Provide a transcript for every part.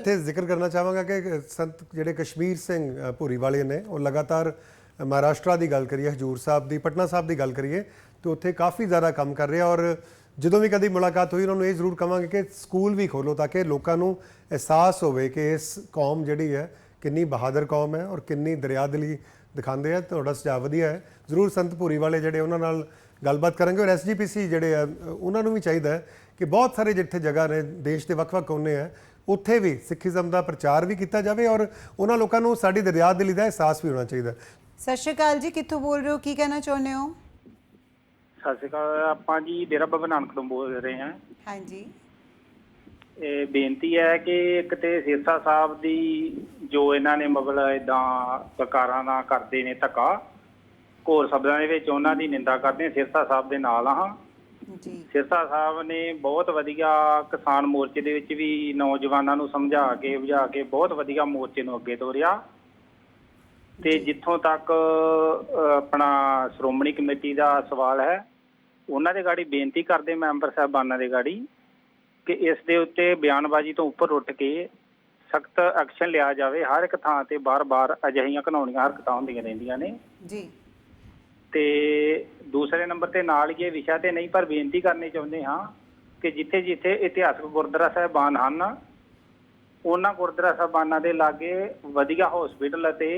ਇੱਥੇ ਜ਼ਿਕਰ ਕਰਨਾ ਚਾਹਾਂਗਾ ਕਿ ਸੰਤ ਜਿਹੜੇ ਕਸ਼ਮੀਰ ਸਿੰਘ ਭੂਰੀ ਵਾਲੇ ਨੇ, ਉਹ ਲਗਾਤਾਰ ਮਹਾਰਾਸ਼ਟਰ ਦੀ ਗੱਲ ਕਰੀਏ, ਹਜੂਰ ਸਾਹਿਬ ਦੀ, ਪਟਨਾ ਸਾਹਿਬ ਦੀ ਗੱਲ ਕਰੀਏ, ਤੇ ਉੱਥੇ ਕਾਫੀ ਜ਼ਿਆਦਾ ਕੰਮ ਕਰ ਰਿਹਾ ਔਰ ਜਦੋਂ ਵੀ ਕਦੀ ਮੁਲਾਕਾਤ ਹੋਈ, ਉਹਨਾਂ ਨੂੰ ਇਹ ਜ਼ਰੂਰ ਕਵਾਂਗੇ ਕਿ ਸਕੂਲ ਵੀ ਖੋਲੋ ਤਾਂ ਕਿ ਲੋਕਾਂ ਨੂੰ ਅਹਿਸਾਸ ਹੋਵੇ ਕਿ ਇਸ ਕੌਮ ਜਿਹੜੀ ਹੈ, ਕਿੰਨੀ ਬਹਾਦਰ ਕੌਮ ਹੈ ਔਰ ਕਿੰਨੀ ਦਰਿਆਦਿਲੀ ਦਿਖਾਉਂਦੇ ਆ, ਤੁਹਾਡਾ ਸੁਝਾਅ ਵਧੀਆ ਹੈ। ਜ਼ਰੂਰ ਸੰਤ ਭੂਰੀ ਵਾਲੇ ਜਿਹੜੇ ਉਹਨਾਂ ਨਾਲ ਗੱਲਬਾਤ ਕਰਾਂਗੇ ਔਰ ਐਸਜੀਪੀਸੀ ਜਿਹੜੇ ਆ ਉਹਨਾਂ ਨੂੰ ਵੀ ਚਾਹੀਦਾ ਹੈ ਕਿ ਬਹੁਤ ਸਾਰੇ ਜਿੱਥੇ ਜਗ੍ਹਾ ਨੇ, ਦੇਸ਼ ਦੇ ਵੱਖ-ਵੱਖ ਕੋਨੇ ਆ ਉੱਥੇ ਵੀ ਸਿੱਖੀਜ਼ਮ ਦਾ ਪ੍ਰਚਾਰ ਵੀ ਕੀਤਾ ਜਾਵੇ ਔਰ ਉਹਨਾਂ ਲੋਕਾਂ ਨੂੰ ਸਾਡੀ ਦਰਿਆਦਿਲੀ ਦਾ ਅਹਿਸਾਸ ਵੀ ਹੋਣਾ ਚਾਹੀਦਾ। ਸਤਿ ਸ਼੍ਰੀ ਅਕਾਲ ਜੀ ਕਿੱਥੋਂ ਬੋਲ ਰਹੇ ਹੋ? ਕੀ ਕਹਿਣਾ ਚਾਹੁੰਦੇ ਹੋ? ਸਤਿ ਸ਼੍ਰੀ ਅਕਾਲ ਆਪਾਂ ਜੀ ਡੇਰਾ ਬਾਬਾ ਨਾਨਕ ਤੋਂ ਬੋਲ ਰਹੇ ਹਾਂ। ਹਾਂਜੀ। ਇਹ ਬੇਨਤੀ ਹੈ ਕਿ ਇੱਕ ਤੇ ਸਿਰਸਾ ਸਾਹਿਬ ਦੀ ਜੋ ਇਹਨਾਂ ਨੇ ਮਤਲਬ ਇਦਾਂ ਸਰਕਾਰਾਂ ਨਾਲ ਕਰਦੇ ਨੇ ਧੱਕਾ ਘੋਰ ਸ਼ਬਦਾਂ ਦੇ ਵਿੱਚ ਉਹਨਾਂ ਦੀ ਨਿੰਦਾ ਕਰਦੇ ਹਾਂ ਸਿਰਸਾ ਸਾਹਿਬ ਦੇ ਨਾਲ ਹਾਂ। ਜੀ। ਸਿਰਸਾ ਸਾਹਿਬ ਨੇ ਬਹੁਤ ਵਧੀਆ ਕਿਸਾਨ ਮੋਰਚੇ ਦੇ ਵਿੱਚ ਵੀ ਨੌਜਵਾਨਾਂ ਨੂੰ ਸਮਝਾ ਕੇ ਬੁਝਾ ਕੇ ਬਹੁਤ ਵਧੀਆ ਮੋਰਚੇ ਨੂੰ ਅੱਗੇ ਤੋਰਿਆ। ਤੇ ਜਿੱਥੋਂ ਤੱਕ ਆਪਣਾ ਸ਼੍ਰੋਮਣੀ ਕਮੇਟੀ ਦਾ ਸਵਾਲ ਹੈ ਉਹਨਾਂ ਦੇ ਗਾੜੀ ਬੇਨਤੀ ਕਰਦੇ ਮੈਂਬਰ ਸਾਹਿਬਾਨਾਂ ਦੇ ਗਾੜੀ ਕਿ ਇਸ ਦੇ ਉੱਤੇ ਬਿਆਨਬਾਜ਼ੀ ਤੋਂ ਉੱਪਰ ਉੱਠ ਕੇ ਸਖਤ ਐਕਸ਼ਨ ਲਿਆ ਜਾਵੇ। ਹਰ ਇੱਕ ਥਾਂ ਤੇ ਬਾਰ-ਬਾਰ ਅਜਿਹੀਆਂ ਘਨਾਉਣੀਆਂ ਹਰਕਤਾਂ ਹੁੰਦੀਆਂ ਰਹਿੰਦੀਆਂ ਨੇ। ਜੀ। ਤੇ ਦੂਸਰੇ ਨੰਬਰ ਤੇ ਨਾਲ ਹੀ ਇਹ ਵਿਸ਼ਾ ਤੇ ਨਹੀਂ ਪਰ ਬੇਨਤੀ ਕਰਨੀ ਚਾਹੁੰਦੇ ਹਾਂ ਕਿ ਜਿੱਥੇ ਜਿੱਥੇ ਇਤਿਹਾਸਕ ਗੁਰਦੁਆਰਾ ਸਾਹਿਬਾਨ ਹਨ ਉਹਨਾਂ ਗੁਰਦੁਆਰਾ ਸਾਹਿਬਾਨਾਂ ਦੇ ਲਾਗੇ ਵਧੀਆ ਹਸਪੀਟਲ ਅਤੇ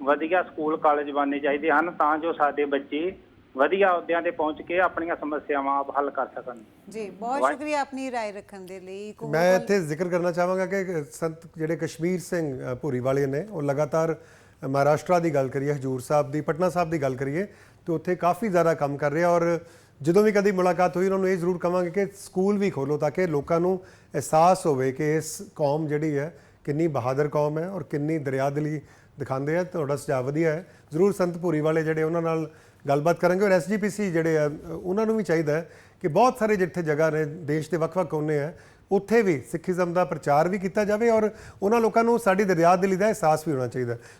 ਵਧੀਆ ਸਕੂਲ ਕਾਲਜ ਬਣਨੇ ਚਾਹੀਦੇ ਹਨ ਤਾਂ ਜੋ ਸਾਡੇ ਬੱਚੇ ਵਧੀਆ ਅਹੁਦਿਆਂ ਤੇ ਪਹੁੰਚ ਕੇ ਆਪਣੀਆਂ ਸਮੱਸਿਆਵਾਂ ਆਪ ਹੱਲ ਕਰ ਸਕਣ ਜੀ ਬਹੁਤ ਸ਼ੁਕਰੀਆ ਆਪਣੀ رائے ਰੱਖਣ ਦੇ ਲਈ ਇੱਕ ਹੋਰ ਮੈਂ call- ਇੱਥੇ ਜ਼ਿਕਰ ਕਰਨਾ ਚਾਹਾਂਗਾ ਕਿ ਸੰਤ ਜਿਹੜੇ ਕਸ਼ਮੀਰ ਸਿੰਘ ਅ, ਭੂਰੀ ਵਾਲੇ ਨੇ ਉਹ ਲਗਾਤਾਰ ਮਹਾਰਾਸ਼ਟਰ ਦੀ ਗੱਲ ਕਰੀਏ, ਹਜੂਰ ਸਾਹਿਬ ਦੀ, ਪਟਨਾ ਸਾਹਿਬ ਦੀ ਗੱਲ ਕਰੀਏ, ਤੇ ਉੱਥੇ ਕਾਫੀ ਜ਼ਿਆਦਾ ਕੰਮ ਕਰ ਰਿਹਾ ਔਰ ਜਦੋਂ ਵੀ ਕਦੀ ਮੁਲਾਕਾਤ ਹੋਈ, ਉਹਨਾਂ ਨੂੰ ਇਹ ਜ਼ਰੂਰ ਕਵਾਂਗੇ ਕਿ ਸਕੂਲ ਵੀ ਖੋਲੋ ਤਾਂ ਕਿ ਲੋਕਾਂ ਨੂੰ ਅਹਿਸਾਸ ਹੋਵੇ ਕਿ ਇਸ ਕੌਮ ਜਿਹੜੀ ਹੈ, ਕਿੰਨੀ ਬਹਾਦਰ ਕੌਮ ਹੈ ਔਰ ਕਿੰਨੀ ਦਰਿਆਦਿਲੀ ਦਿਖਾਉਂਦੇ ਆ, ਤੁਹਾਡਾ ਸੁਝਾਅ ਵਧੀਆ ਹੈ। ਜ਼ਰੂਰ ਸੰਤ ਭੂਰੀ ਵਾਲੇ ਜਿਹੜੇ ਉਹਨਾਂ ਨਾਲ ਗੱਲਬਾਤ ਕਰਾਂਗੇ ਔਰ ਐਸਜੀਪੀਸੀ ਜਿਹੜੇ ਆ, ਉਹਨਾਂ ਨੂੰ ਵੀ ਚਾਹੀਦਾ ਹੈ ਕਿ ਬਹੁਤ ਸਾਰੇ ਜਿੱਥੇ ਜਗ੍ਹਾ ਨੇ, ਦੇਸ਼ ਦੇ ਵੱਖ-ਵੱਖ ਕੋਨੇ ਆ, ਉੱਥੇ ਵੀ ਸਿੱਖੀਜ਼ਮ ਦਾ ਪ੍ਰਚਾਰ ਵੀ ਕੀਤਾ ਜਾਵੇ ਔਰ ਉਹਨਾਂ ਲੋਕਾਂ ਨੂੰ ਸਾਡੀ ਦਰਿਆਦਿਲੀ ਦਾ ਅਹਿਸਾਸ ਵੀ ਹੋਣਾ ਚਾਹੀਦਾ